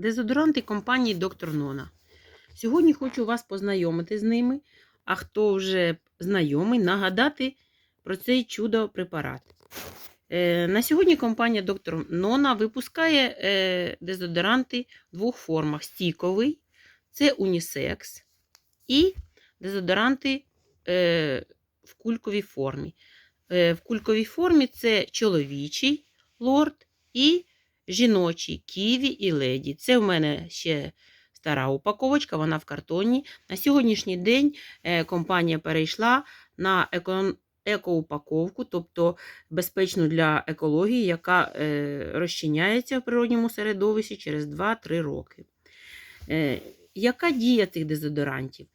Дезодоранти компанії Доктор Нона. Сьогодні хочу вас познайомити з ними, а хто вже знайомий, нагадати про цей чудо препарат. Е, на сьогодні компанія Доктор Нона випускає е, дезодоранти в двох формах: стійковий це унісекс, і дезодоранти е, в кульковій формі. В кульковій формі це чоловічий лорд і жіночий ківі і леді. Це в мене ще стара упаковочка, вона в картоні. На сьогоднішній день е, компанія перейшла на еко, екоупаковку, тобто безпечну для екології, яка е, розчиняється в природньому середовищі через 2-3 роки. Е, яка дія цих дезодорантів?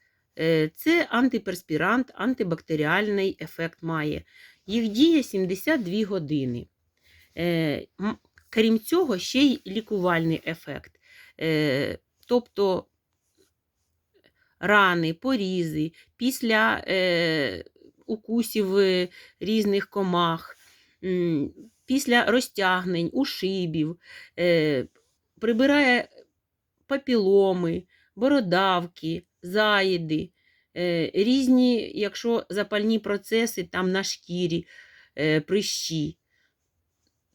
Це антиперспірант, антибактеріальний ефект має. Їх дія 72 години. Крім цього, ще й лікувальний ефект. Е, Тобто рани, порізи після е, укусів різних комах, після розтягнень, ушибів, е, прибирає папіломи, бородавки, заїди, різні, якщо запальні процеси там на шкірі, прищі.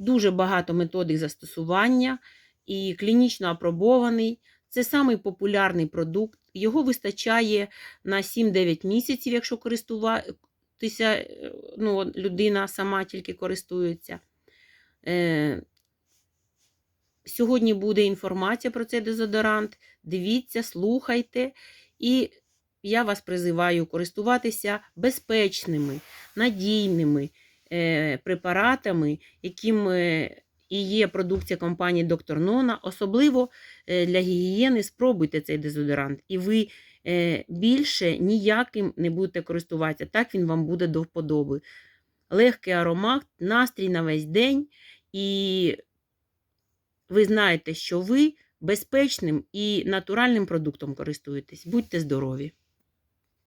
Дуже багато методик застосування і клінічно апробований. Це самий популярний продукт. Його вистачає на 7-9 місяців, якщо користуватися, е, ну, людина сама тільки користується. Е, Сьогодні буде інформація про цей дезодорант. Дивіться, слухайте. І я вас призиваю користуватися безпечними, надійними препаратами, якими і є продукція компанії Доктор Нона. Особливо е, для гігієни спробуйте цей дезодорант, і ви е, більше ніяким не будете користуватися. Так він вам буде до вподоби. Легкий аромат, настрій на весь день, і ви знаєте, що ви безпечним і натуральним продуктом користуєтесь. Будьте здорові!